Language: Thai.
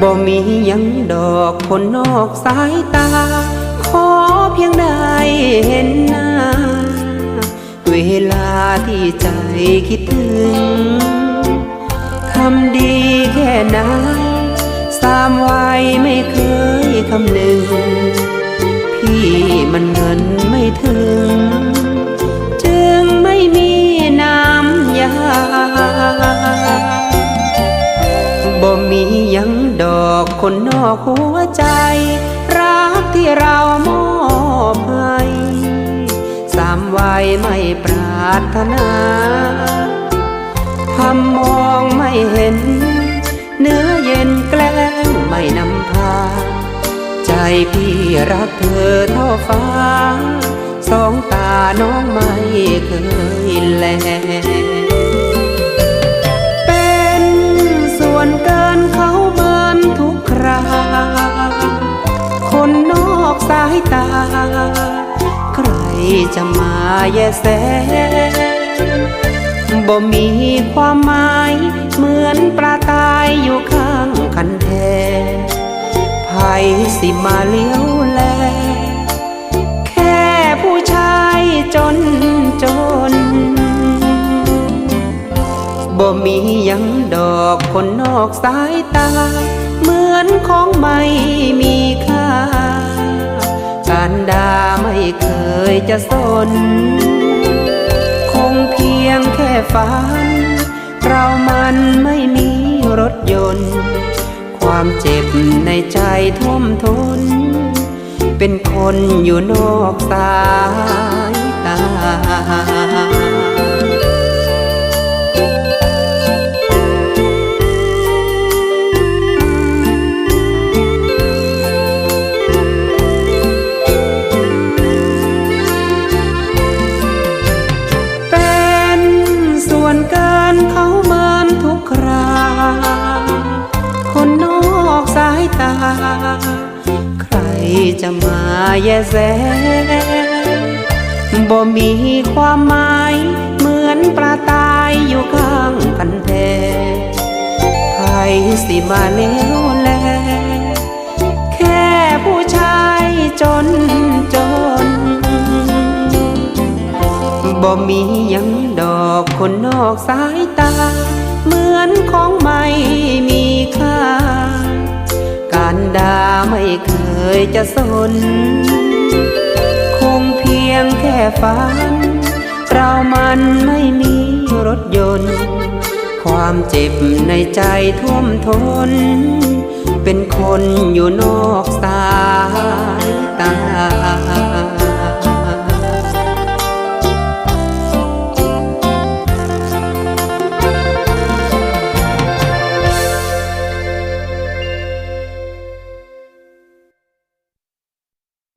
บ่มียังดอกคนนอกสายตา ขอเพียงได้เห็นหน้า เวลาที่ใจคิดถึงทำดีแค่ไหนสามวัยไม่เคยคำนึงพี่มันเงินไม่ถึง คนนอกหัวใจ รักที่เรามอบให้สามวัยไม่ปรารถนาทำมองไม่เห็น เนื้อเย็นแกล้งไม่นำพา ใจพี่รักเธอเท่าฟ้า สองตาน้องไม่เคยแลายตา ใครจะมาแยแสบ่มีความหมายเหมือนปลาตายอยู่ข้างคันแทไผสิมาเลี้ยวแล แค่ผู้ชายจนจนบ่มียังดอกคนนอกสายตา เหมือนของไม่มีารดาไม่เคยจะสน คงเพียงแค่ฝัน เรามันไม่มีรถยนต์ ความเจ็บในใจท่วมทน เป็นคนอยู่นอกสายตา จะมาแยแสบ่มีความหมายเหมือนปลาตายอยู่ข้างกันแทใครสิมาเลี้ยวแล แค่ผู้ชายจนจนบ่มียังดอกคนนอกสายตา เหมือนของไม่มีค่า การด่า ไม่เคยจะสน คงเพียงแค่ฝัน เรามันไม่มีรถยนต์ ความเจ็บในใจท่วมทน เป็นคนอยู่นอกสายตา